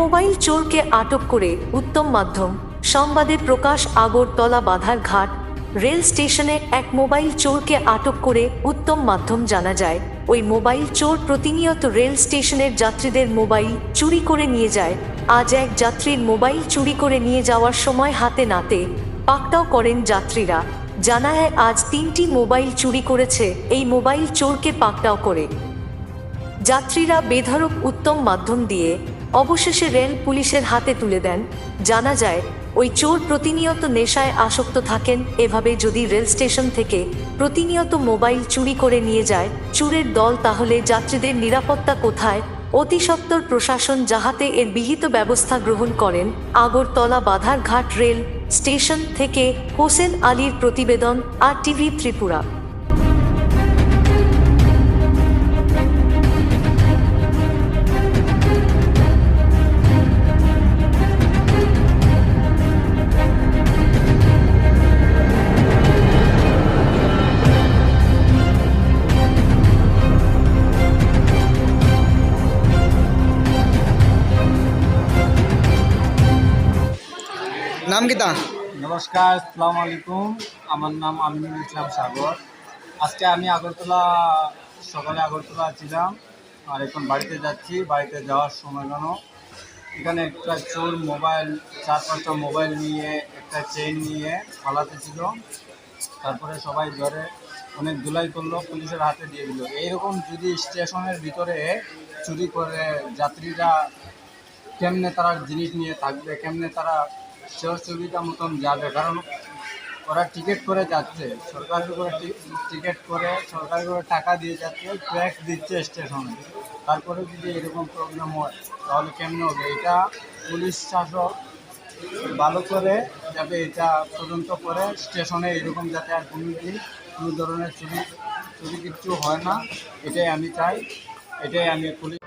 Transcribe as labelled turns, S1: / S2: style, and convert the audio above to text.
S1: Mobile চোরকে আটক করে উত্তম মাধ্যম। সংবাদে প্রকাশ আগরতলা বাধার ঘাট, রেল স্টেশনে এক মোবাইল চোরকে আটক করে উত্তম মাধ্যম জানা যায়। ওই মোবাইল চোর প্রতিনিয়ত রেল স্টেশনের যাত্রীদের মোবাইল চুরি করে নিয়ে যায়। আজ এক যাত্রীর মোবাইল চুরি করে নিয়ে যাওয়ার সময় হাতে নাতে পাকটাও করেন যাত্রীরা। জানা যায়, আজ তিনটি মোবাইল চুরি করেছে, এই মোবাইল চোরকে পাকটাও করে। যাত্রীরা বেধড়ক উত্তম মাধ্যম দিয়ে অবশেষে রেল পুলিশের হাতে তুলে দেন। জানা যায়, ওই চোর প্রতিনিয়ত নেশায় আসক্ত থাকেন। এভাবে যদি রেল স্টেশন থেকে প্রতিনিয়ত মোবাইল চুরি করে নিয়ে যায়, চুরের দল তাহলে যাত্রীদের নিরাপত্তা কোথায়? অতি সত্বর প্রশাসন যাহাতে এর বিহিত ব্যবস্থা গ্রহণ করেন, আগরতলা বাধার ঘাট রেল স্টেশন থেকে হোসেন আলীর প্রতিবেদন, আর টিভি ত্রিপুরা।
S2: নাম কিতা
S3: নমস্কার, আসসালামু আলাইকুম। আমার নাম আমিনুল ইসলাম সাগর। আজকে আমি আগরতলা, সকালে আগরতলা ছিলাম আর এখন বাড়িতে যাচ্ছি, বাড়িতে যাওয়ার সময় কেন? এখানে একটা চোর মোবাইল, চার পাঁচটা মোবাইল নিয়ে, একটা চেইন নিয়ে পালাতে ছিল। তারপরে সবাই ধরে, অনেক ধুলাই করল, পুলিশের হাতে দিয়ে দিল। এইরকম যদি স্টেশনের ভিতরে চুরি করে যাত্রীরা, কেমনে তারা জিনিস নিয়ে থাকবে, কেমনে তারা সুবিধা মতন যাবে। কারণ ওরা টিকিট করে যাচ্ছে। সরকারের করে টিকিট করে, সরকারের করে টাকা দিয়ে যাচ্ছে ট্যাক্স দিচ্ছে স্টেশনে তারপরে যদি এরকম প্রবলেম হয়, তাহলে কেমনে হবে? এটা পুলিশ শাসক ভালো করে যাতে এটা তদন্ত করে স্টেশনে এরকম যাতে আর কোনো দিন কোনো ধরনের চুরি চুরি কিচ্ছু হয় না, এটাই আমি চাই। এটাই আমি পুলিশ